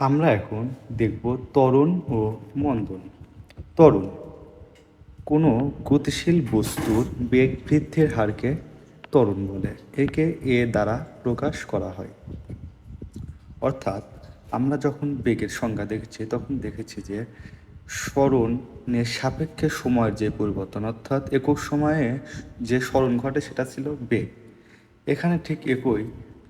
আমরা এখন দেখব ত্বরণ ও মন্দন। ত্বরণ কোনো গতিশীল বস্তুর বেগ বৃদ্ধির হারকে ত্বরণ বলে, একে এ দ্বারা প্রকাশ করা হয়। অর্থাৎ, আমরা যখন বেগের সংজ্ঞা দেখেছি, তখন দেখেছি যে স্মরণের সাপেক্ষে সময়ের যে পরিবর্তন, অর্থাৎ একক সময়ে যে স্মরণ ঘটে সেটা ছিল বেগ। এখানে ঠিক একই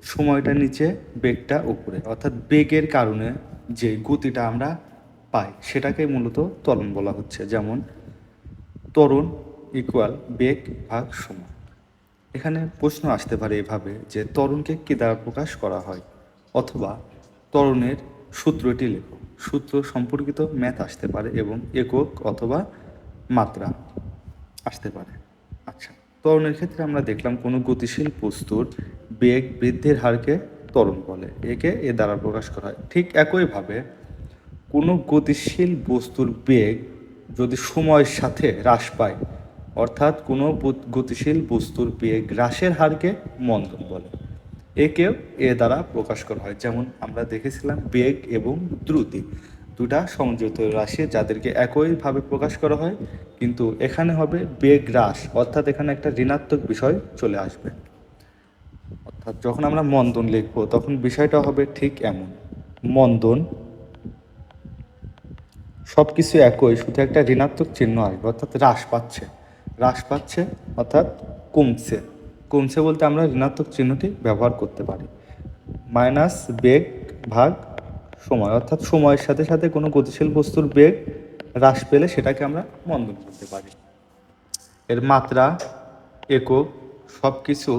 সময়টা নিচে বেগটা উপরে। অর্থাৎ বেগের কারণে যে গতিটা আমরা পাই, সেটাকে মূলত ত্বরণ বলা হচ্ছে। যেমন, ত্বরণ ইকুয়াল বেগ ভাগ সময় এখানে প্রশ্ন আসতে পারে এভাবে যে ত্বরণকে কি দ্বারা প্রকাশ করা হয়? অথবা ত্বরণের সূত্রটি লেখো। সূত্র সম্পর্কিত ম্যাথ আসতে পারে এবং একক অথবা মাত্রা আসতে পারে। আচ্ছা। ত্বরণের ক্ষেত্রে আমরা দেখলাম কোনো গতিশীল বস্তুর বেগ বৃদ্ধির হারকে ত্বরণ বলে। একে এ দ্বারা প্রকাশ করা হয়। ঠিক একইভাবে কোনো গতিশীল বস্তুর বেগ যদি সময়ের সাথে হ্রাস পায়, অর্থাৎ কোনো গতিশীল বস্তুর বেগ হ্রাসের হারকে মন্দন বলে। একেও এ দ্বারা প্রকাশ করা হয়। যেমন আমরা দেখেছিলাম বেগ এবং দ্রুতি। দুটা সংযোজিত রাশি যাদেরকে একইভাবে প্রকাশ করা হয়, কিন্তু এখানে হবে বেগ হ্রাস, অর্থাৎ এখানে একটা ঋণাত্মক বিষয় চলে আসবে। অর্থাৎ যখন আমরা মন্দন লিখব, তখন বিষয়টা হবে ঠিক এমন। মন্দন সব কিছু একই, শুধু একটা ঋণাত্মক চিহ্ন আসবে, অর্থাৎ হ্রাস পাচ্ছে। হ্রাস পাচ্ছে, অর্থাৎ কমছে। কমছে বলতে আমরা ঋণাত্মক চিহ্নটি ব্যবহার করতে পারি। মাইনাস বেগ ভাগ সময়, অর্থাৎ সময়ের সাথে সাথে কোনো গতিশীল বস্তুর বেগ হ্রাস পেলে সেটাকে আমরা মন্দন করতে পারি। এর মাত্রা, একক সব কিছু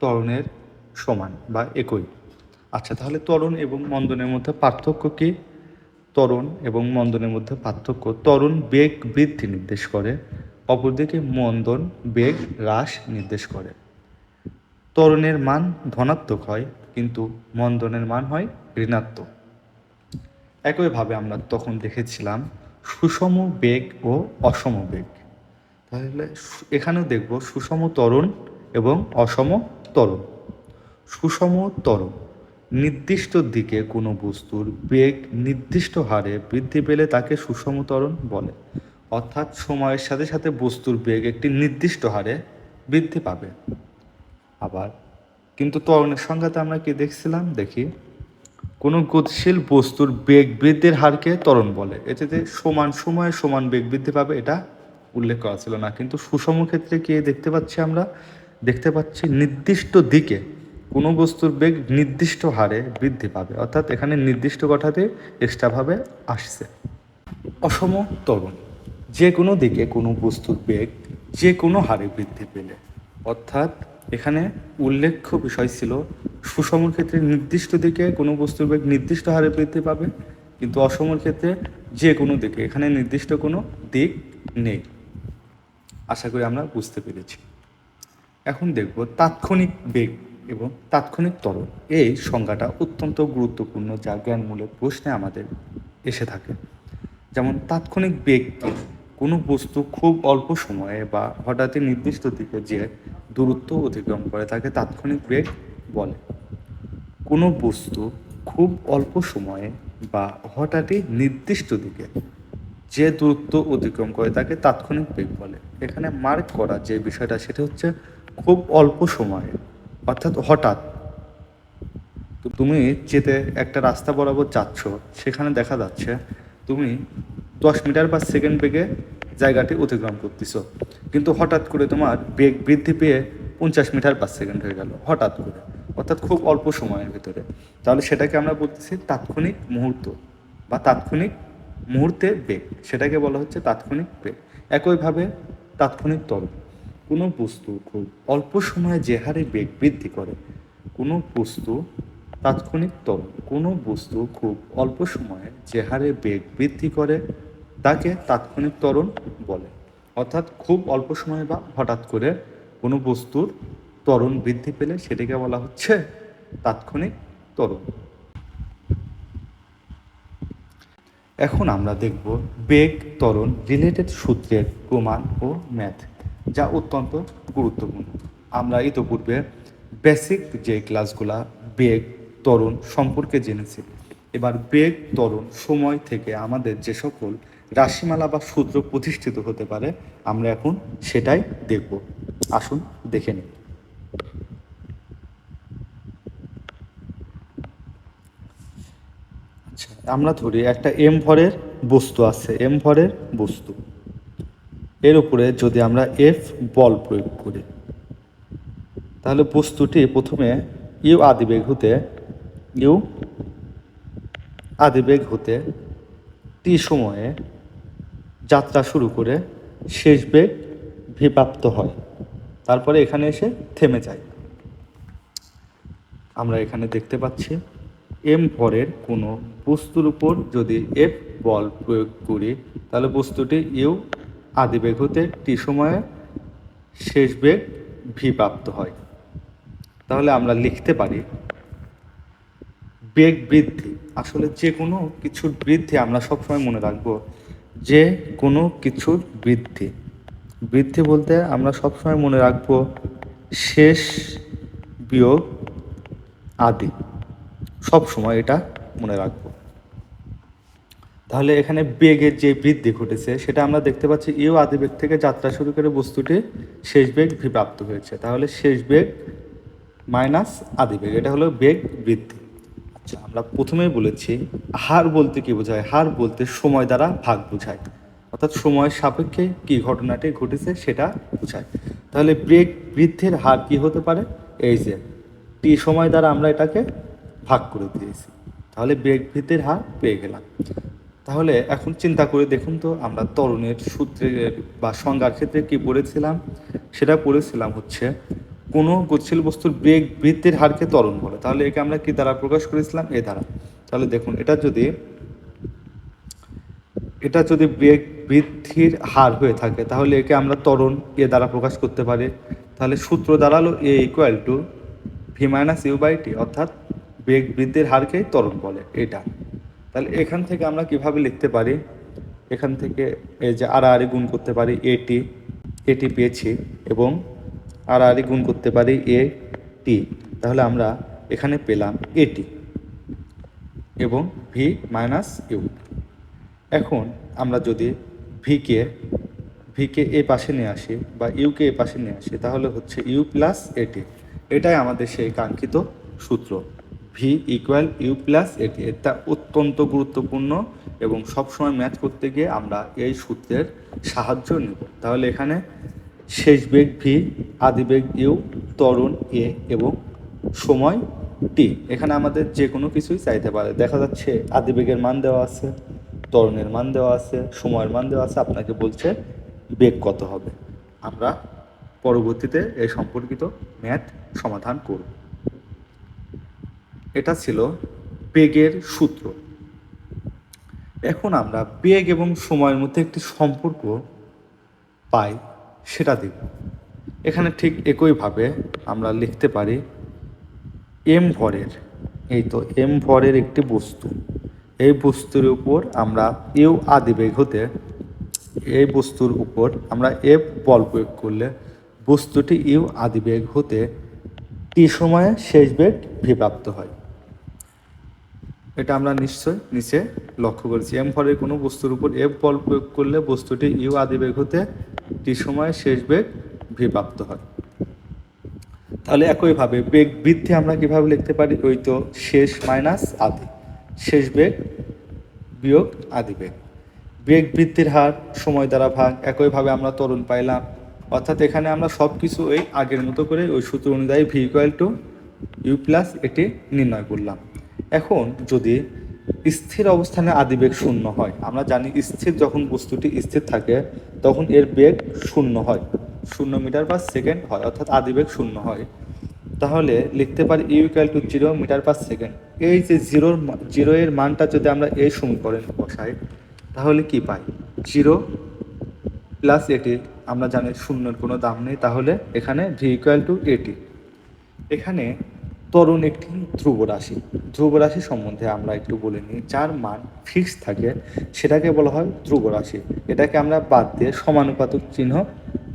ত্বরণের সমান বা একই। আচ্ছা তাহলে ত্বরণ এবং মন্দনের মধ্যে পার্থক্য কি? ত্বরণ এবং মন্দনের মধ্যে পার্থক্য, ত্বরণ বেগ বৃদ্ধি নির্দেশ করে, অপরদিকে মন্দন বেগ হ্রাস নির্দেশ করে। ত্বরণের মান ধনাত্মক হয়, কিন্তু মন্দনের মান হয় ঋণাত্মক। একইভাবে আমরা তখন দেখেছিলাম সুষম বেগ ও অসম বেগ। তাহলে এখানেও দেখব সুষম ত্বরণ এবং অসম ত্বরণ। সুষম ত্বরণ, নির্দিষ্ট দিকে কোনো বস্তুর বেগ নির্দিষ্ট হারে বৃদ্ধি পেলে তাকে সুষম ত্বরণ বলে। অর্থাৎ সময়ের সাথে সাথে বস্তুর বেগ একটি নির্দিষ্ট হারে বৃদ্ধি পাবে। আবার, কিন্তু ত্বরণের সংজ্ঞাতে আমরা কি দেখছিলাম? দেখি। কোনো গতিশীল বস্তুর বেগ বৃদ্ধির হারকে ত্বরণ বলে। এতে সমান সময়ে সমান বেগ বৃদ্ধি পাবে এটা উল্লেখ করা ছিল না। কিন্তু সুষম ক্ষেত্রে কি দেখতে পাচ্ছি আমরা? দেখতে পাচ্ছি নির্দিষ্ট দিকে কোনো বস্তুর বেগ নির্দিষ্ট হারে বৃদ্ধি পাবে। অর্থাৎ এখানে নির্দিষ্ট কথাতে এক্সট্রাভাবে আসছে। অসম ত্বরণ। যে কোনো দিকে কোনো বস্তুর বেগ যে কোনো হারে বৃদ্ধি পেলে। অর্থাৎ এখানে উল্লেখ্য বিষয় ছিল, সুষমর ক্ষেত্রে নির্দিষ্ট দিকে কোনো বস্তুর বেগ নির্দিষ্ট হারে বৃদ্ধি পাবে, কিন্তু অসমর ক্ষেত্রে যে কোনো দিকে, এখানে নির্দিষ্ট কোনো দিক নেই। আশা করি আমরা বুঝতে পেরেছি। এখন দেখব তাৎক্ষণিক বেগ এবং তাৎক্ষণিক ত্বরণ। এই সংজ্ঞাটা অত্যন্ত গুরুত্বপূর্ণ যা জ্ঞানমূলক প্রশ্নে আমাদের এসে থাকে। যেমন, তাৎক্ষণিক বেগ কোনো বস্তু খুব অল্প সময়ে বা হঠাৎই নির্দিষ্ট দিকে যে দূরত্ব অতিক্রম করে তাকে তাৎক্ষণিক বেগ বলে। কোনো বস্তু খুব অল্প সময়ে বা হঠাৎই নির্দিষ্ট দিকে যে দূরত্ব অতিক্রম করে তাকে তাৎক্ষণিক বেগ বলে। এখানে মার্ক করা যে বিষয়টা, সেটা হচ্ছে খুব অল্প সময়ে, অর্থাৎ হঠাৎ। তুমি যেতে একটা রাস্তা বরাবর যাচ্ছ, সেখানে দেখা যাচ্ছে তুমি দশ মিটার পার সেকেন্ড বেগে জায়গাটি অতিক্রম করতেছ। কিন্তু হঠাৎ করে তোমার বেগ বৃদ্ধি পেয়ে পঞ্চাশ মিটার পার সেকেন্ড হয়ে গেল, হঠাৎ করে। অর্থাৎ খুব অল্প সময়ের ভিতরে। তাহলে সেটাকে আমরা বলতেছি তাৎক্ষণিক মুহূর্ত বা তাৎক্ষণিক মুহূর্তে বেগ। সেটাকে বলা হচ্ছে তাৎক্ষণিক বেগ। একইভাবে তাৎক্ষণিক ত্বরণ কোনো বস্তু খুব অল্প সময়ে যে হারে বেগ বৃদ্ধি করে, কোনো বস্তু তাৎক্ষণিক ত্বরণ কোনো বস্তু খুব অল্প সময়ে যে হারে বেগ বৃদ্ধি করে তাকে তাৎক্ষণিক ত্বরণ বলে। অর্থাৎ খুব অল্প সময়ে বা হঠাৎ করে কোনো বস্তুর ত্বরণ বৃদ্ধি পেলে সেটাকে বলা হচ্ছে তাৎক্ষণিক ত্বরণ। এখন আমরা দেখব বেগ ত্বরণ রিলেটেড সূত্রের প্রমাণ ও ম্যাথ যা অত্যন্ত গুরুত্বপূর্ণ। আমরা ইতোপূর্বে বেসিক যে ক্লাসগুলা বেগ ত্বরণ সম্পর্কে জেনেছি। এবার বেগ ত্বরণ সময় থেকে আমাদের যে সকল রাশিমালা বা সূত্র প্রতিষ্ঠিত হতে পারে, আমরা এখন সেটাই দেখব। আসুন, দেখে নিই। আচ্ছা আমরা ধরি একটা এম ভরের বস্তু আছে এম ভরের বস্তু। এর উপরে যদি আমরা এফ বল প্রয়োগ করি, তাহলে বস্তুটি প্রথমে ইউ আদিবেগ হতে ইউ আদিবেগ হতে টি সময়ে যাত্রা শুরু করে শেষ বেগ ভিপ্রাপ্ত হয়। তারপরে এখানে এসে থেমে যায়। আমরা এখানে দেখতে পাচ্ছি এম ভরের কোনো বস্তুর উপর যদি এফ বল প্রয়োগ করি, তাহলে বস্তুটি ইউ আদিবেগ হতে টি সময়ে শেষ বেগ ভি প্রাপ্ত হয়। তাহলে আমরা লিখতে পারি, বেগ বৃদ্ধি। আসলে যে কোনো কিছুর বৃদ্ধি আমরা সবসময় মনে রাখব যে কোনো কিছুর বৃদ্ধি। বৃদ্ধি বলতে আমরা সবসময় মনে রাখব শেষ, বিয়োগ, আদি। সব সময় এটা মনে রাখব। তাহলে এখানে বেগের যে বৃদ্ধি ঘটেছে, সেটা আমরা দেখতে পাচ্ছি ইউ আদি বেগ থেকে যাত্রা শুরু করে বস্তুটি শেষ বেগ ভি প্রাপ্ত হয়েছে। তাহলে শেষ বেগ মাইনাস আদি বেগ, এটা হলো বেগ বৃদ্ধি। আমরা প্রথমেই বলেছি, হার বলতে কি বোঝায়? হার বলতে সময় দ্বারা ভাগ বোঝায়। অর্থাৎ সময়ের সাপেক্ষে কি ঘটনাটি ঘটেছে সেটা বোঝায়। তাহলে ব্রেক বৃদ্ধের হার কি হতে পারে? এই যে টি সময় দ্বারা আমরা এটাকে ভাগ করে দিয়েছি। তাহলে ব্রেক বৃদ্ধির হার পেয়ে গেলাম। তাহলে এখন চিন্তা করে দেখুন তো, আমরা তরুণের সূত্রের বা সংজ্ঞার ক্ষেত্রে কি পড়েছিলাম? সেটা পড়েছিলাম হচ্ছে কোনো গতিশীল বস্তুর বেগ বৃদ্ধির হারকে ত্বরণ বলে। তাহলে একে আমরা কি দ্বারা প্রকাশ করেছিলাম? এ দ্বারা। তাহলে দেখুন, এটা যদি এটা যদি বেগ বৃদ্ধির হার হয়ে থাকে, তাহলে একে আমরা ত্বরণ এ দ্বারা প্রকাশ করতে পারি। তাহলে সূত্র দাঁড়াল a equal to v minus u by t অর্থাৎ বেগ বৃদ্ধির হারকেই ত্বরণ বলে এটা। তাহলে এখান থেকে আমরা কীভাবে লিখতে পারি? এখান থেকে এই যে আর গুণ করতে পারি এটি এটি পেয়েছি এবং আর আর গুণ করতে পারি এ টি। তাহলে আমরা এখানে পেলাম এটি এবং ভি মাইনাস ইউ এখন আমরা যদি ভিকে ভিকে এ পাশে নিয়ে আসি বা ইউকে এ পাশে নিয়ে আসি, তাহলে হচ্ছে ইউ প্লাস এটি এটাই আমাদের সেই কাঙ্ক্ষিত সূত্র। V equal you plus a t এটা অত্যন্ত গুরুত্বপূর্ণ এবং সবসময় ম্যাচ করতে গিয়ে আমরা এই সূত্রের সাহায্য নেব। তাহলে এখানে শেষ বেগ ভি, আদি বেগ ইউ তরুণ এ এবং সময় টি। এখানে আমাদের যে কোনো কিছুই চাইতে পারে। দেখা যাচ্ছে আদি বেগের মান দেওয়া আছে, ত্বরণের মান দেওয়া আছে, সময়ের মান দেওয়া আছে, আপনাকে বলছে বেগ কত হবে। আমরা পরবর্তীতে এই সম্পর্কিত ম্যাথ সমাধান করব। এটা ছিল বেগের সূত্র। এখন আমরা বেগ এবং সময়ের মধ্যে একটি সম্পর্ক পাই। সেটা দিব। এখানে ঠিক একইভাবে আমরা লিখতে পারি এম ভরের, এই তো এম ভরের একটি বস্তু। এই বস্তুর উপর আমরা ইউ আদিবেগ হতে এই বস্তুর উপর আমরা এফ বল প্রয়োগ করলে বস্তুটি ইউ আদিবেগ হতে টি সময়ে শেষ বেগ ভি প্রাপ্ত হয়। এটা আমরা নিশ্চয় নিচে লক্ষ্য করেছি। এম ভরের কোনো বস্তুর উপর এফ বল প্রয়োগ করলে বস্তুটি ইউ আদি বেগ হতে টি সময়ে শেষ বেগ ভি প্রাপ্ত হয়। তাহলে একইভাবে বেগ বৃদ্ধি আমরা কীভাবে লিখতে পারি? ওই তো শেষ মাইনাস আদি। শেষ বেগ বিয়োগ আদি বেগ। বেগ বৃদ্ধির হার, সময় দ্বারা ভাগ, একইভাবে আমরা তরুণ পাইলাম। অর্থাৎ এখানে আমরা সব কিছু ওই আগের মতো করে ওই সূত্র অনুযায়ী v equal to u plus a t নির্ণয় করলাম। এখন যদি স্থির অবস্থানে আদিবেগ শূন্য হয়, আমরা জানি স্থির যখন বস্তুটি স্থির থাকে, তখন এর বেগ শূন্য হয়, শূন্য মিটার পার সেকেন্ড হয়, অর্থাৎ আদিবেগ শূন্য হয়। তাহলে লিখতে পারি u equal to zero metre per second. এই যে জিরোর জিরো এর মানটা যদি আমরা এই সমীকরণে বসাই, তাহলে কি পাই? জিরো প্লাস এটি আমরা জানি শূন্যের কোনো দাম নেই, তাহলে এখানে ভি ইকুয়াল টু এটি এখানে তরুণ একটি ধ্রুব রাশি। ধ্রুব রাশি সম্বন্ধে আমরা একটু বলে নিই, যার মান ফিক্স থাকে, সেটাকে বলা হয় ধ্রুব রাশি। এটাকে আমরা বাদ দিয়ে সমানুপাতিক চিহ্ন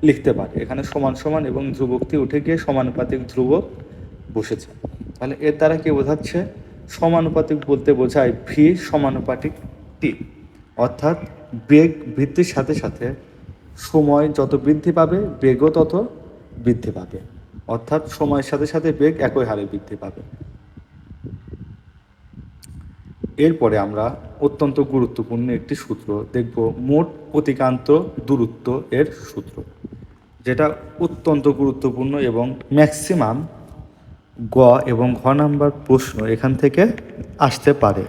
লিখতে পারি। এখানে সমান সমান এবং ধ্রুবকটি উঠে গিয়ে সমানুপাতিক ধ্রুবক বসেছে। তাহলে এর দ্বারা কি বোঝাচ্ছে? সমানুপাতিক বলতে বোঝায় ভি সমানুপাতিক টি অর্থাৎ বেগ বৃদ্ধির সাথে সাথে সময় যত বৃদ্ধি পাবে, বেগও তত বৃদ্ধি পাবে। অর্থাৎ সময়ের সাথে সাথে বেগ একই হারে বৃদ্ধি পাবে। এরপরে আমরা অত্যন্ত গুরুত্বপূর্ণ একটি সূত্র দেখব, মোট অতিকান্ত দূরত্ব এর সূত্র, যেটা অত্যন্ত গুরুত্বপূর্ণ এবং ম্যাক্সিমাম গ এবং ঘ নাম্বার প্রশ্ন এখান থেকে আসতে পারে,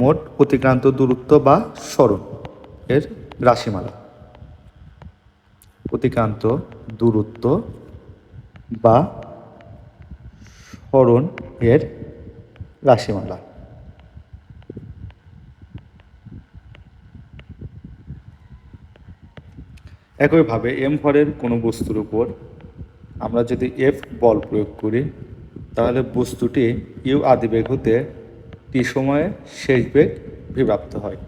মোট অতিক্রান্ত দূরত্ব বা সরণ এর রাশিমালা। অতিক্রান্ত দূরত্ব বা সরণ এর রাশিমালা। একইভাবে এম ভরের কোনো বস্তুর উপর আমরা যদি এফ বল প্রয়োগ করি, তাহলে বস্তুটি ইউ আদিবেগ হতে টি সময়ে শেষ বেগ বিপ্রাপ্ত হয়।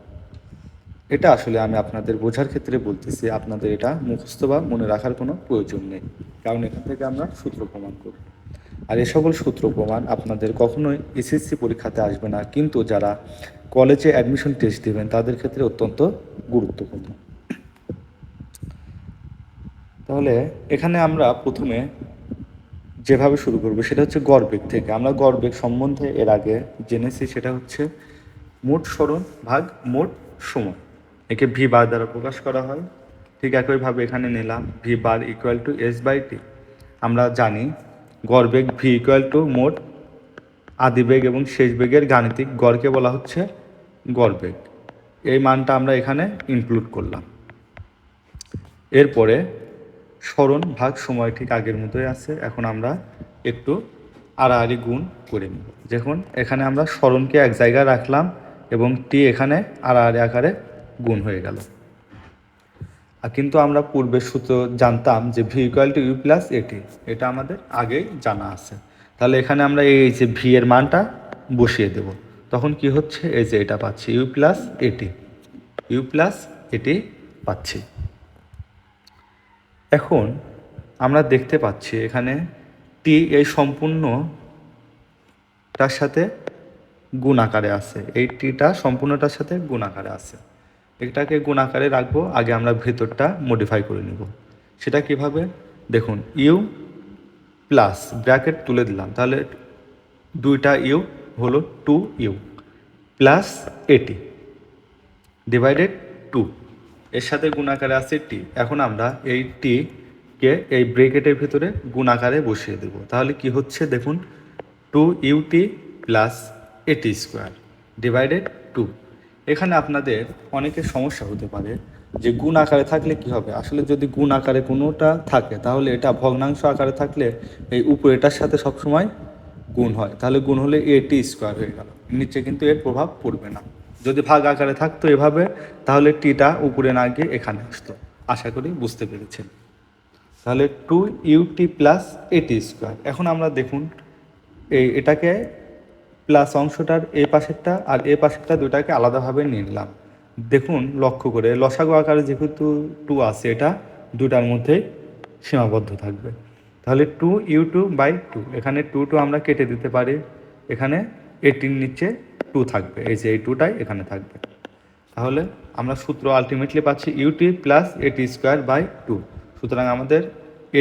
এটা আসলে আমি আপনাদের বোঝার ক্ষেত্রে বলতেছি, আপনাদের এটা মুখস্থ বা মনে রাখার কোনো প্রয়োজন নেই। কারণ এখান থেকে আমরা সূত্র প্রমাণ করব। আর এ সকল সূত্র প্রমাণ আপনাদের কখনোই এসএসসি পরীক্ষাতে আসবে না। কিন্তু যারা কলেজে অ্যাডমিশন টেস্ট দেবেন, তাদের ক্ষেত্রে অত্যন্ত গুরুত্বপূর্ণ। তাহলে এখানে আমরা প্রথমে যেভাবে শুরু করব, সেটা হচ্ছে গড়বেগ থেকে। আমরা গড়বেগ সম্বন্ধে এর আগে জেনেছি, সেটা হচ্ছে মোট সরণ ভাগ মোট সময়। একে ভি বার দ্বারা প্রকাশ করা হয়। ঠিক একইভাবে এখানে নিলাম v bar equal to s by t আমরা জানি গড়বেগ ভি ইকুয়াল টু মোট আদিবেগ এবং শেষ বেগের গাণিতিক গড়কে বলা হচ্ছে গড়বেগ এই মানটা আমরা এখানে ইনক্লুড করলাম। এরপরে স্মরণ ভাগ সময় ঠিক আগের মতোই আছে। এখন আমরা একটু আড়াআড়ি গুণ করে নিব। দেখুন, এখানে আমরা স্মরণকে এক জায়গায় রাখলাম এবং টি এখানে আড়াআড়ি আকারে গুণ হয়ে গেল। আর কিন্তু আমরা পূর্বের সূত্র জানতাম যে v equal to u plus a t এটা আমাদের আগেই জানা আছে। তাহলে এখানে আমরা এই যে ভি এর মানটা বসিয়ে দেব। তখন কি হচ্ছে? এই যে এটা পাচ্ছি u plus a t u plus a t পাচ্ছি। এখন আমরা দেখতে পাচ্ছি এখানে টি এই সম্পূর্ণটার সাথে গুণ আকারে আছে। এই টিটা সম্পূর্ণটার সাথে গুণ আকারে আছে। এটাকে গুণ আকারে রাখব? আগে আমরা ভেতরটা মডিফাই করে নিব। সেটা কীভাবে? দেখুন ইউ প্লাস ব্র্যাকেট তুলে দিলাম। তাহলে দুইটা ইউ হলো two u plus a t divided two এর সাথে গুণাকারে আছে টি এখন আমরা এই টি কে এই ব্রেকেটের ভিতরে গুণাকারে বসিয়ে দেব। তাহলে কি হচ্ছে? দেখুন two u t plus a t square divided two এখানে আপনাদের অনেকের সমস্যা হতে পারে যে গুণ আকারে থাকলে কি হবে? আসলে যদি গুণ আকারে কোনোটা থাকে, তাহলে এটা ভগ্নাংশ আকারে থাকলে এই উপরেটার সাথে সবসময় গুণ হয়। তাহলে গুণ হলে এটি স্কোয়ার হয়ে গেল। নিচে কিন্তু এর প্রভাব পড়বে না। যদি ভাগ আকারে থাকতো এভাবে, তাহলে টিটা উপরে না গিয়ে এখানে আসতো। আশা করি বুঝতে পেরেছেন। তাহলে two u t plus a t square এখন আমরা দেখুন এই এটাকে প্লাস অংশটার এ পাশেরটা আর এ পাশেরটা দুটাকে আলাদাভাবে নিয়ে নিলাম। দেখুন, লক্ষ্য করে লসাগু আকারে যেহেতু টু আছে এটা দুটার মধ্যেই সীমাবদ্ধ থাকবে। তাহলে two u two by two এখানে টু টু আমরা কেটে দিতে পারি, এখানে এটির নিচে টু থাকবে, এই যে এই টুটাই এখানে থাকবে। তাহলে আমরা সূত্র আলটিমেটলি পাচ্ছি u t plus a t square by two সুতরাং আমাদের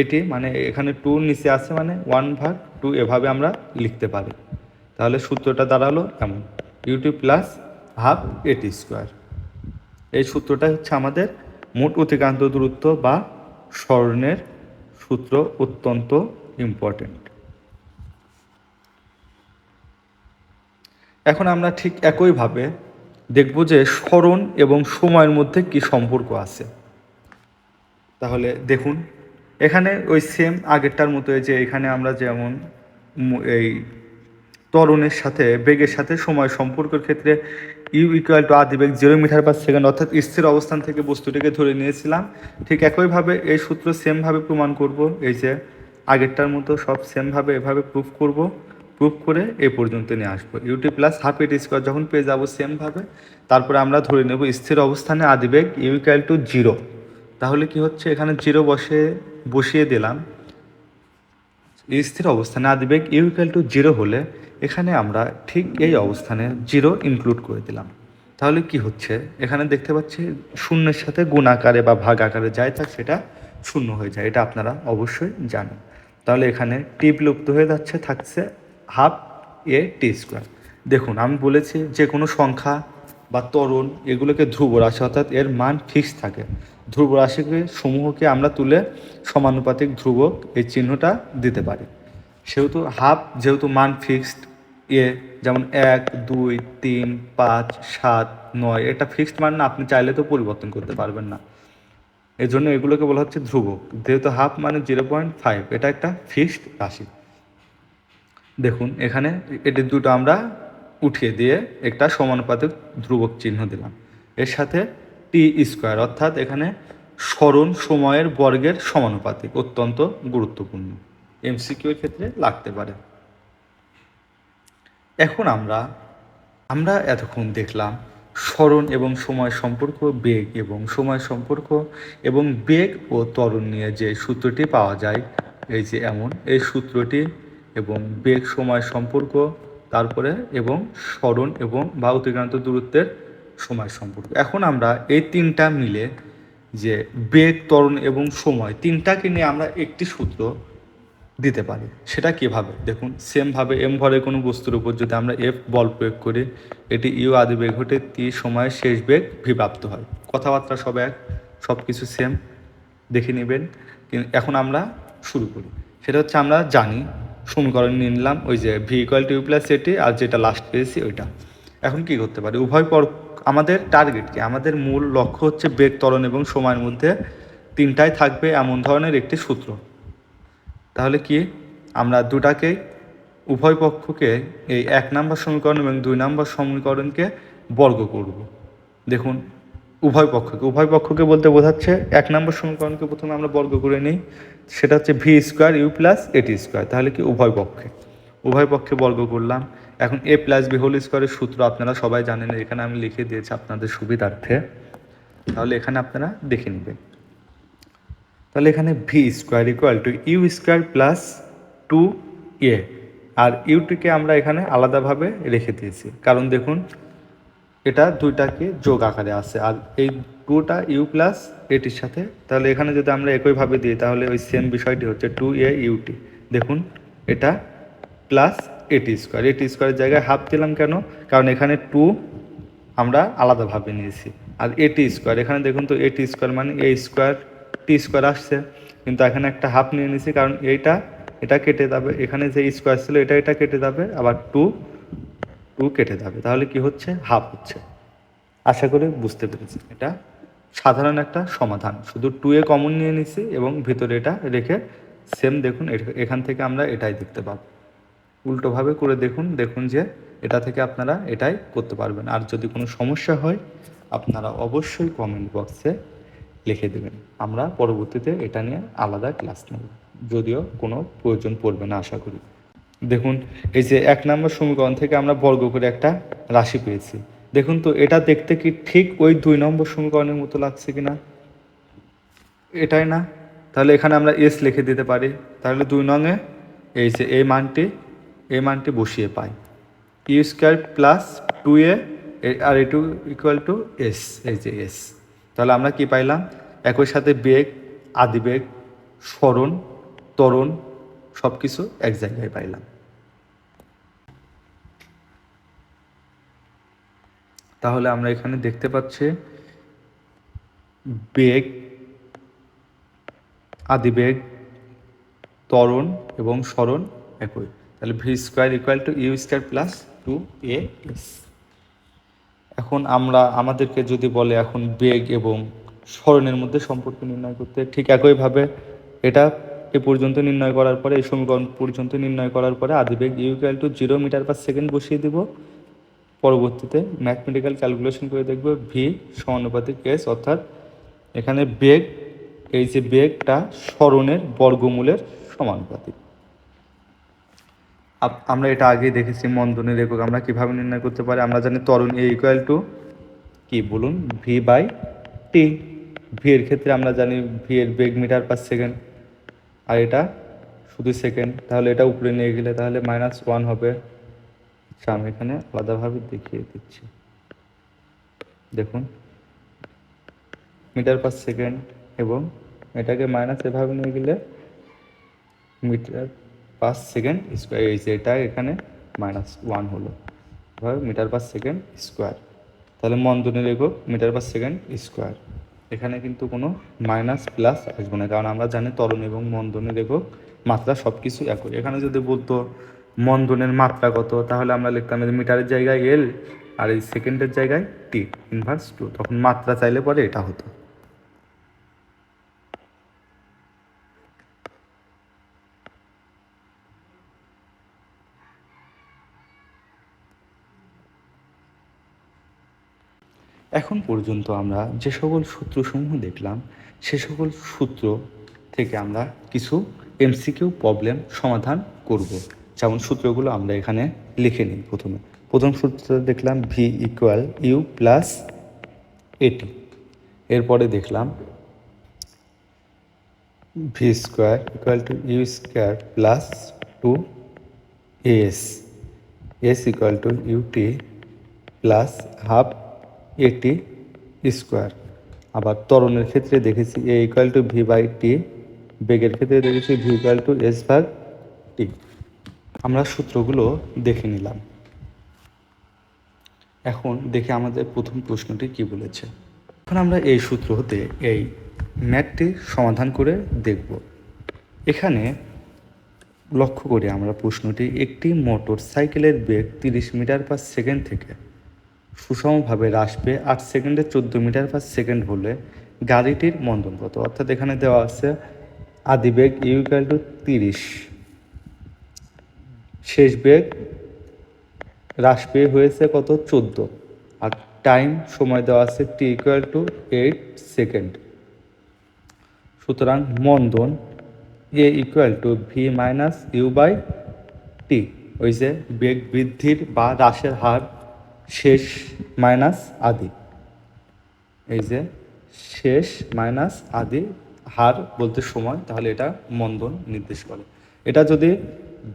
এটি মানে এখানে টু নিচে আছে মানে ওয়ান ভাগ টু এভাবে আমরা লিখতে পারি। তাহলে সূত্রটা দাঁড়াল এমন। U t plus half a t square এই সূত্রটা হচ্ছে আমাদের মোট অতিক্রান্ত দূরত্ব বা স্মরণের সূত্র অত্যন্ত ইম্পর্টেন্ট এখন আমরা ঠিক একইভাবে দেখব যে স্মরণ এবং সময়ের মধ্যে কি সম্পর্ক আছে। তাহলে দেখুন, এখানে ওই সেম আগেরটার মতো যে এখানে আমরা যেমন এই ত্বরণের সাথে, বেগের সাথে সময় সম্পর্কের ক্ষেত্রে ইউ ইকুয়াল টু আদি বেগ জিরো মিটার পার সেকেন্ড অর্থাৎ স্থির অবস্থান থেকে বস্তুটিকে ধরে নিয়েছিলাম। ঠিক একইভাবে এই সূত্র সেমভাবে প্রমাণ করব, এই যে আগেরটার মতো সব সেমভাবে এভাবে প্রুফ করব প্রুফ করে এ পর্যন্ত নিয়ে আসব। U t plus half a t square যখন পেয়ে যাব সেমভাবে তারপরে আমরা ধরে নেব স্থির অবস্থানে আদিবেগ ইউ ইকুয়াল টু জিরো তাহলে কি হচ্ছে? এখানে জিরো বসে, বসিয়ে দিলাম। স্থির অবস্থানে আদিবেগ ইউ ইকুয়াল টু জিরো হলে এখানে আমরা ঠিক এই অবস্থানে জিরো ইনক্লুড করে দিলাম। তাহলে কি হচ্ছে? এখানে দেখতে পাচ্ছি শূন্যের সাথে গুণ আকারে বা ভাগ আকারে যাই থাক, সেটা শূন্য হয়ে যায়। এটা আপনারা অবশ্যই জানেন। তাহলে এখানে টি বিলুপ্ত হয়ে যাচ্ছে, থাকছে হাফ এ টি স্কোয়ার দেখুন, আমি বলেছি যে কোনো সংখ্যা বা ত্বরণ এগুলোকে ধ্রুব রাশি অর্থাৎ এর মান ফিক্স থাকে। ধ্রুব রাশিকে সমূহকে আমরা তুলে সমানুপাতিক ধ্রুবক এই চিহ্নটা দিতে পারি। সেহেতু হাফ যেহেতু মান ফিক্সড এ যেমন এক, দুই, তিন, পাঁচ, সাত, নয়, এটা ফিক্সড মান না, আপনি চাইলে তো পরিবর্তন করতে পারবেন না। এই জন্য এগুলোকে বলা হচ্ছে ধ্রুবক। যেহেতু হাফ মানে জিরো পয়েন্ট ফাইভ এটা একটা ফিক্সড রাশি। দেখুন, এখানে এটি দুটো আমরা উঠিয়ে দিয়ে একটা সমানুপাতিক ধ্রুবক চিহ্ন দিলাম। এর সাথে টি স্কোয়ার, অর্থাৎ এখানে স্মরণ সময়ের বর্গের সমানুপাতিক, অত্যন্ত গুরুত্বপূর্ণ। এমসিকিউ এর ক্ষেত্রে লাগতে পারে। এখন আমরা আমরা এতক্ষণ দেখলাম স্মরণ এবং সময় সম্পর্ক, বেগ এবং সময় সম্পর্ক এবং বেগ ও ত্বরণ নিয়ে যে সূত্রটি পাওয়া যায়, এই যে এমন, এই সূত্রটি এবং বেগ, সময়, সম্পর্ক, তারপরে এবং স্মরণ এবং বা অতিক্রান্ত দূরত্বের সময় সম্পর্ক। এখন আমরা এই তিনটা মিলে যে বেগ, ত্বরণ এবং সময় তিনটাকে নিয়ে আমরা একটি সূত্র দিতে পারি। সেটা কীভাবে? দেখুন সেমভাবে এম ভরের কোনো বস্তুর উপর যদি আমরা এফ বল প্রয়োগ করি, এটি ইউ আদি বেগ ঘটে তি সময়ের শেষ বেগ ভি প্রাপ্ত হয়। কথাবার্তা সব এক সব কিছু সেম দেখে নেবেন। এখন আমরা শুরু করি। সেটা হচ্ছে আমরা জানি, সমীকরণ নিয়ে নিলাম, ওই যে ভি ইকুয়াল প্লাস এটি আর যেটা লাস্ট পেয়েছি ওইটা। এখন কি করতে পারি? উভয় পর আমাদের টার্গেট কি? আমাদের মূল লক্ষ্য হচ্ছে বেগ ত্বরণ এবং সময়ের মধ্যে তিনটাই থাকবে এমন ধরনের একটি সূত্র। তাহলে কি? আমরা দুটাকে, উভয় পক্ষকে এই এক নম্বর সমীকরণ এবং দুই নম্বর সমীকরণকে বর্গ করব। দেখুন, উভয় পক্ষকে উভয় পক্ষকে বলতে বোঝাচ্ছে এক নম্বর সমীকরণকে প্রথমে আমরা বর্গ করে নিই, সেটা হচ্ছে v square u plus a t square তাহলে কি উভয় পক্ষে? উভয় পক্ষে বর্গ করলাম। এখন এ প্লাস বি হোল স্কোয়ারের সূত্র আপনারা সবাই জানেন, এখানে আমি লিখে দিয়েছি আপনাদের সুবিধার্থে। তাহলে এখানে আপনারা দেখে নেবেন। তাহলে এখানে v square equal to u square plus two a আর ইউটিকে আমরা এখানে আলাদাভাবে রেখে দিয়েছি। কারণ দেখুন, এটা দুইটাকে যোগ আকারে আছে। আর এই টুটা ইউ প্লাস এটির সাথে, তাহলে এখানে যদি আমরা একইভাবে দিই, তাহলে ওই সেম বিষয়টি হচ্ছে টু এ ইউটি দেখুন, এটা প্লাস এটি স্কোয়ার এটি স্কোয়ারের জায়গায় হাফ দিলাম কেন? কারণ এখানে টু আমরা আলাদাভাবে নিয়েছি। আর এটি স্কোয়ার এখানে দেখুন তো এটি স্কোয়ার মানে এ স্কোয়ার টি স্কোয়ার আসছে। কিন্তু এখানে একটা হাফ নিয়ে নিয়েছি কারণ এইটা এটা কেটে যাবে। এখানে যে স্কোয়ার ছিল, এটা এটা কেটে যাবে। আবার টু টু কেটে যাবে। তাহলে কি হচ্ছে? হাফ হচ্ছে। আশা করি বুঝতে পেরেছি এটা সাধারণ একটা সমাধান। শুধু টু এ কমন নিয়ে নিছি এবং ভিতরে এটা রেখে সেম দেখুন এখান থেকে আমরা এটাই দেখতে পাবো। উল্টোভাবে করে দেখুন দেখুন যে এটা থেকে আপনারা এটাই করতে পারবেন। আর যদি কোনো সমস্যা হয়, আপনারা অবশ্যই কমেন্ট বক্সে লিখে দেবেন। আমরা পরবর্তীতে এটা নিয়ে আলাদা ক্লাস নেব। যদিও কোনো প্রয়োজন পড়বে না, আশা করি। দেখুন, এই যে এক নম্বর সমীকরণ থেকে আমরা বর্গ করে একটা রাশি পেয়েছি। দেখুন তো, এটা দেখতে কি ঠিক ওই দুই নম্বর সমীকরণের মতো লাগছে কিনা? এটাই না? তাহলে এখানে আমরা এস লিখে দিতে পারি। তাহলে দুই নঙে এই যে এই মানটি এই মানটি বসিয়ে পাই। U square plus two a R a two equal to s এই যে এস তাহলে আমরা কি পাইলাম? একই সাথে বেগ আদিবেগ স্মরণ, ত্বরণ সব কিছু এক জায়গায় পাইলাম। তাহলে আমরা এখানে দেখতে পাচ্ছি বেগ আদিবেগ ত্বরণ এবং স্মরণ একই। তাহলে v square equal to u square plus two a s এখন আমরা আমাদেরকে যদি বলে এখন বেগ এবং স্মরণের মধ্যে সম্পর্ক নির্ণয় করতে, ঠিক একইভাবে এটা এ পর্যন্ত নির্ণয় করার পরে, এই সমীকরণ পর্যন্ত নির্ণয় করার পরে আদিবেগ u equal to zero metre per second বসিয়ে দিব। পরবর্তীতে ম্যাথমেটিক্যাল ক্যালকুলেশন করে দেখব ভি সমানুপাতিক এস অর্থাৎ এখানে বেগ, এই যে বেগটা স্মরণের বর্গমূলের সমানুপাতিক। আমরা এটা আগে দেখেছি মন্দনের একক। আমরা কীভাবে নির্ণয় করতে পারি? আমরা জানি ত্বরণ এ ইকুয়াল টু কি বলুন? ভি বাই টি ভি এর ক্ষেত্রে আমরা জানি ভি এর বেগ মিটার পার সেকেন্ড আর এটা শুধু সেকেন্ড তাহলে এটা উপরে নিয়ে গেলে তাহলে মাইনাস ওয়ান হবে। আচ্ছা আমি এখানে আলাদাভাবে দেখিয়ে দিচ্ছি। দেখুন। মিটার পার সেকেন্ড এবং এটাকে মাইনাস এভাবে নিয়ে গেলে মিটার পার সেকেন্ড স্কোয়ার, এই যে এটা এখানে মাইনাস ওয়ান হলো। এভাবে মিটার পার সেকেন্ড স্কোয়ার তাহলে মন্দনের একক মিটার পার সেকেন্ড স্কোয়ার এখানে কিন্তু কোনো মাইনাস প্লাস আসবে না, কারণ আমরা জানি ত্বরণ এবং মন্দনের একক মাত্রা সব কিছু একই। এখানে যদি বলতো মন্দনের মাত্রা কত, তাহলে আমরা লিখতাম যে মিটারের জায়গায় এল আর এই সেকেন্ডের জায়গায় টি ইনভার্স টু তখন মাত্রা চাইলে পরে এটা হতো। এখন পর্যন্ত আমরা যে সকল সূত্রসমূহ দেখলাম, সে সকল সূত্র থেকে আমরা কিছু এমসিকিউ প্রবলেম সমাধান করব। যেমন সূত্রগুলো আমরা এখানে লিখে নিই প্রথমে। প্রথম সূত্র দেখলাম V equal you plus a t এরপরে দেখলাম v square equal to u square plus two s s equal to u t plus half a t square. আবার ত্বরণের ক্ষেত্রে দেখেছি a equal to v by t বেগের ক্ষেত্রে দেখেছি ভি ইকুয়াল টু এস ভাগ টি আমরা সূত্রগুলো দেখে নিলাম। এখন দেখে আমাদের প্রথম প্রশ্নটি কি বলেছে। এখন আমরা এই সূত্র হতে এই ম্যাথটি সমাধান করে দেখব। এখানে লক্ষ্য করি আমরা প্রশ্নটি, একটি মোটর সাইকেলের বেগ তিরিশ মিটার পার সেকেন্ড থেকে সুষমভাবে হ্রাস পেয়ে আট সেকেন্ডে চোদ্দ মিটার পার সেকেন্ড হলে গাড়িটির মন্দন কত? অর্থাৎ এখানে দেওয়া আছে আদিবেগ ইউকাল টু তিরিশ। শেষ বেগ হ্রাস পেয়ে হয়েছে কত? চোদ্দ। আর টাইম সময় দেওয়া আছে t equal to eight second. সুতরাং মন্দন a equal to v minus u by t. ওই যে বেগ বৃদ্ধির বা হ্রাসের হার শেষ মাইনাস আদি। এই যে শেষ মাইনাস আদি হার বলতে সময়, তাহলে এটা মন্দন নির্দেশ করে। এটা যদি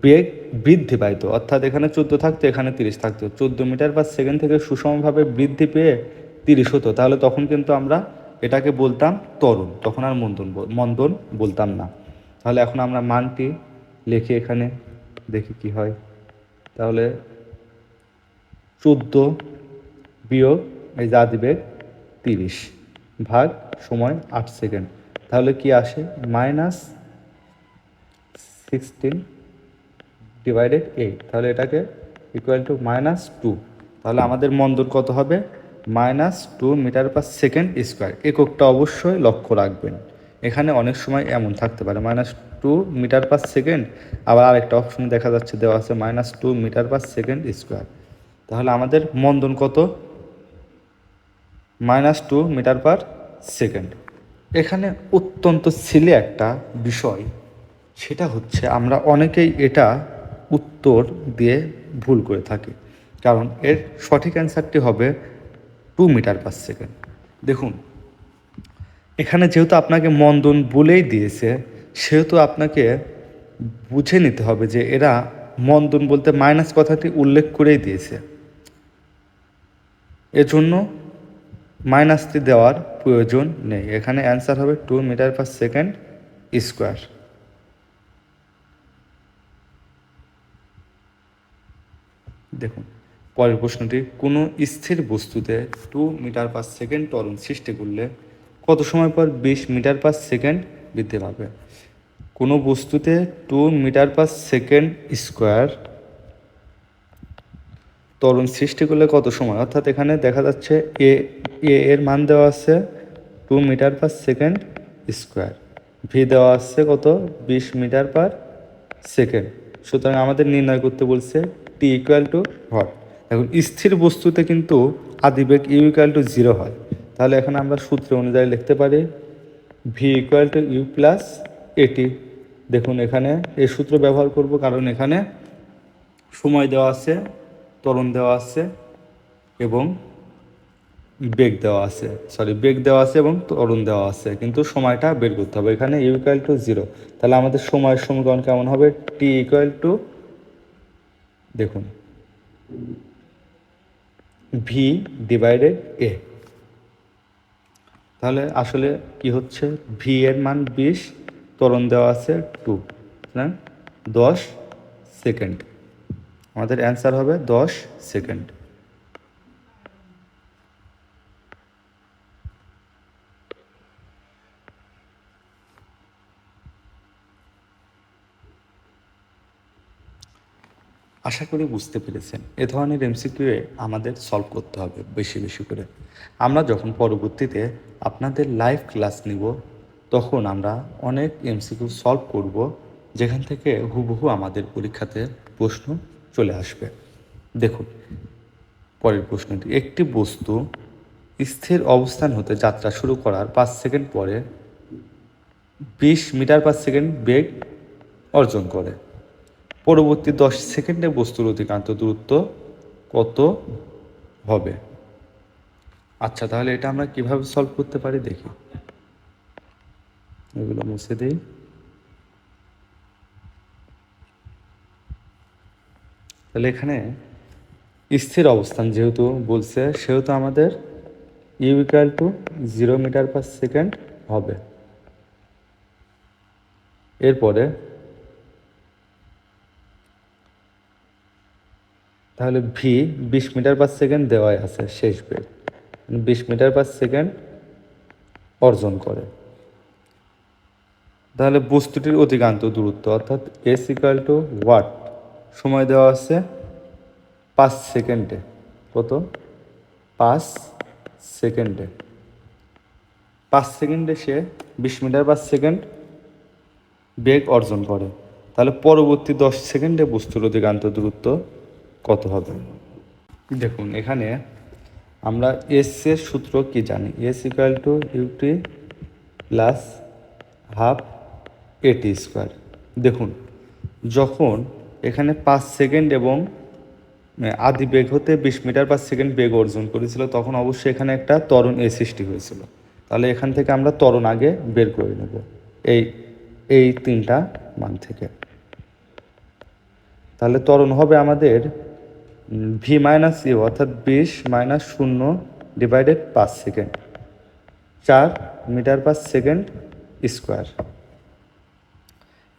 বেগ বৃদ্ধি পাইতো অর্থাৎ এখানে চোদ্দ থাকতো, এখানে তিরিশ থাকতো। চোদ্দ মিটার পার সেকেন্ড থেকে সুষমভাবে বৃদ্ধি পেয়ে তিরিশ হতো, তাহলে তখন কিন্তু আমরা এটাকে বলতাম তরুণ, তখন আর মন্দন মন্দন বলতাম না। তাহলে এখন আমরা মানটি লিখে এখানে দেখি কি হয়। তাহলে চোদ্দ বিয়োগ, এই যা দিবে তিরিশ ভাগ সময় আট সেকেন্ড। তাহলে কি আসে? Minus sixteen divided eight. তাহলে এটাকে ইকুয়াল টু মাইনাস টু তাহলে আমাদের মন্দন কত হবে? Minus two metre per second square. এককটা অবশ্যই লক্ষ্য রাখবেন। এখানে অনেক সময় এমন থাকতে পারে। Minus two metre per second, আবার আরেকটা অপশনে দেখা যাচ্ছে দেওয়া আছে, minus two metre per second square. তাহলে আমাদের মন্দন কত? Minus two metre per second. এখানে অত্যন্ত ছিলে একটা বিষয়। সেটা হচ্ছে আমরা অনেকেই এটা উত্তর দিয়ে ভুল করে থাকি। কারণ এর সঠিক অ্যান্সারটি হবে টু মিটার পার সেকেন্ড। দেখুন, এখানে যেহেতু আপনাকে মন্দন বলেই দিয়েছে, সেহেতু আপনাকে বুঝে নিতে হবে যে এরা মন্দন বলতে মাইনাস কথাটি উল্লেখ করেই দিয়েছে। এজন্য মাইনাসটি দেওয়ার প্রয়োজন নেই। এখানে অ্যান্সার হবে two metre per second square দেখুন, পরের প্রশ্নটি, কোনো স্থির বস্তুতে টু মিটার পার সেকেন্ড ত্বরণ সৃষ্টি করলে কত সময় পর বিশ মিটার পার সেকেন্ড বৃদ্ধি পাবে? কোনো বস্তুতে two metre per second square ত্বরণ সৃষ্টি করলে কত সময়? অর্থাৎ এখানে দেখা যাচ্ছে এ এ এর মান দেওয়া আছে two metre per second square v দেওয়া আছে কত? বিশ মিটার পার সেকেন্ড সুতরাং আমাদের নির্ণয় করতে বলছে টি ইকুয়াল টু হট এখন স্থির বস্তুতে কিন্তু আদিবেগ ইউ ইকুয়াল টু জিরো হয়। তাহলে এখন আমরা সূত্র অনুযায়ী লিখতে পারি v equal to u plus a t দেখুন এখানে এই সূত্র ব্যবহার করব কারণ এখানে সময় দেওয়া আছে ত্বরণ দেওয়া আছে এবং বেগ দেওয়া আছে। সরি বেগ দেওয়া আছে এবং তরুণ দেওয়া আছে। কিন্তু সময়টা বের করতে হবে। এখানে ইউ ইকুয়াল টু জিরো তাহলে আমাদের সময়ের সমীকরণ কেমন হবে? টি ইকুয়াল টু দেখুন ভি ডিভাইডেড এ তাহলে আসলে কি হচ্ছে? ভি এর মান বিশ ত্বরণ দেওয়া আছে টু হ্যাঁ? দশ সেকেন্ড আমাদের অ্যান্সার হবে দশ সেকেন্ড আশা করি বুঝতে পেরেছেন। এ ধরনের এমসিকিউ আমাদের সলভ করতে হবে বেশি বেশি করে। আমরা যখন পরবর্তীতে আপনাদের লাইভ ক্লাস নিব, তখন আমরা অনেক এমসিকিউ সলভ করব, যেখান থেকে হুবহু আমাদের পরীক্ষাতে প্রশ্ন চলে আসবে। দেখুন, পরের প্রশ্নটি, একটি বস্তু স্থির অবস্থান হতে যাত্রা শুরু করার পাঁচ সেকেন্ড পরে বিশ মিটার পার সেকেন্ড বেগ অর্জন করে। পরবর্তী দশ সেকেন্ডে বস্তুর অতিক্রান্ত দূরত্ব কত হবে? আচ্ছা তাহলে এটা আমরা কীভাবে সলভ করতে পারি? দেখি। এগুলো মুছে দিই। তাহলে এখানে স্থির অবস্থান যেহেতু বলছে, সেহেতু আমাদের u equal to zero metre per second হবে। এরপরে তাহলে ভি বিশ মিটার পার সেকেন্ড দেওয়াই আছে শেষ বেগ। বিশ মিটার পার সেকেন্ড অর্জন করে। তাহলে বস্তুটির অতিক্রান্ত দূরত্ব অর্থাৎ এস ইকুয়াল টু ওয়াট সময় দেওয়া আছে পাঁচ সেকেন্ডে। কত পাঁচ সেকেন্ডে। পাঁচ সেকেন্ডে সে বিশ মিটার পার সেকেন্ড বেগ অর্জন করে। তাহলে পরবর্তী দশ সেকেন্ডে বস্তুর অতিক্রান্ত দূরত্ব কত হবে? দেখুন, এখানে আমরা এস এর সূত্র কি জানি? S equal to u t plus half a t square দেখুন, যখন এখানে পাঁচ সেকেন্ড এবং আদি বেগ হতে বিশ মিটার পার সেকেন্ড বেগ অর্জন করেছিল। তখন অবশ্যই এখানে একটা ত্বরণ এ সৃষ্টি হয়েছিল। তাহলে এখান থেকে আমরা ত্বরণ আগে বের করে নেব। এই এই তিনটা মান থেকে। তাহলে ত্বরণ হবে আমাদের ভি মাইনাস ইউ অর্থাৎ বিশ মাইনাস শূন্য ডিভাইডেড পাঁচ সেকেন্ড। চার মিটার পার সেকেন্ড স্কোয়ার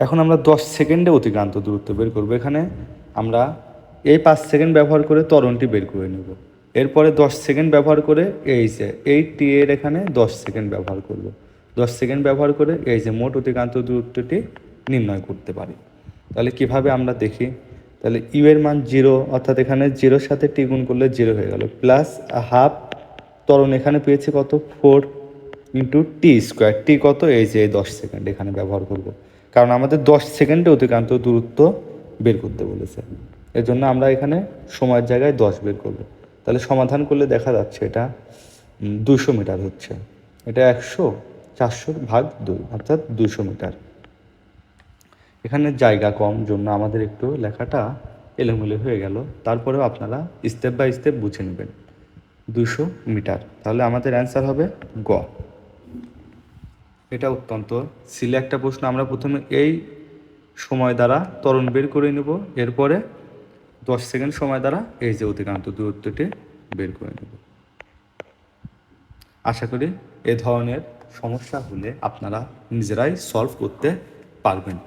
এখন আমরা দশ সেকেন্ডে অতিক্রান্ত দূরত্ব বের করব। এখানে আমরা এই পাঁচ সেকেন্ড ব্যবহার করে ত্বরণটি বের করে নেব। এরপরে দশ সেকেন্ড ব্যবহার করে এই যে এই টি এর এখানে দশ সেকেন্ড ব্যবহার করব। দশ সেকেন্ড ব্যবহার করে এই যে মোট অতিক্রান্ত দূরত্বটি নির্ণয় করতে পারি। তাহলে কীভাবে আমরা দেখি? তাহলে ইউ এর মান জিরো, অর্থাৎ এখানে জিরোর সাথে টি গুণ করলে জিরো হয়ে গেল। প্লাস হাফ ত্বরণ এখানে পেয়েছি কত? Four into t square. T কত? এই যে দশ সেকেন্ড এখানে ব্যবহার করব। কারণ আমাদের দশ সেকেন্ডে অতিক্রান্ত দূরত্ব বের করতে বলেছে। এর জন্য আমরা এখানে সময়ের জায়গায় দশ বের করব। তাহলে সমাধান করলে দেখা যাচ্ছে এটা দুশো মিটার হচ্ছে। এটা একশো চারশোর ভাগ দুই, অর্থাৎ দুশো মিটার। এখানে জায়গা কম, জন্য আমাদের একটু লেখাটা এলোমেলো হয়ে গেল। তারপরেও আপনারা স্টেপ বাই স্টেপ বুঝে নেবেন। দুশো মিটার। তাহলে আমাদের অ্যান্সার হবে গ। এটা অত্যন্ত। সিলে একটা প্রশ্ন। আমরা প্রথমে এই সময় দ্বারা ত্বরণ বের করে নেব। এরপরে দশ সেকেন্ড সময় দ্বারা এই যে অতিক্রান্ত দূরত্বটি বের করে নেব। আশা করি এ ধরনের সমস্যা হলে আপনারা নিজেরাই সলভ করতে পারবেন।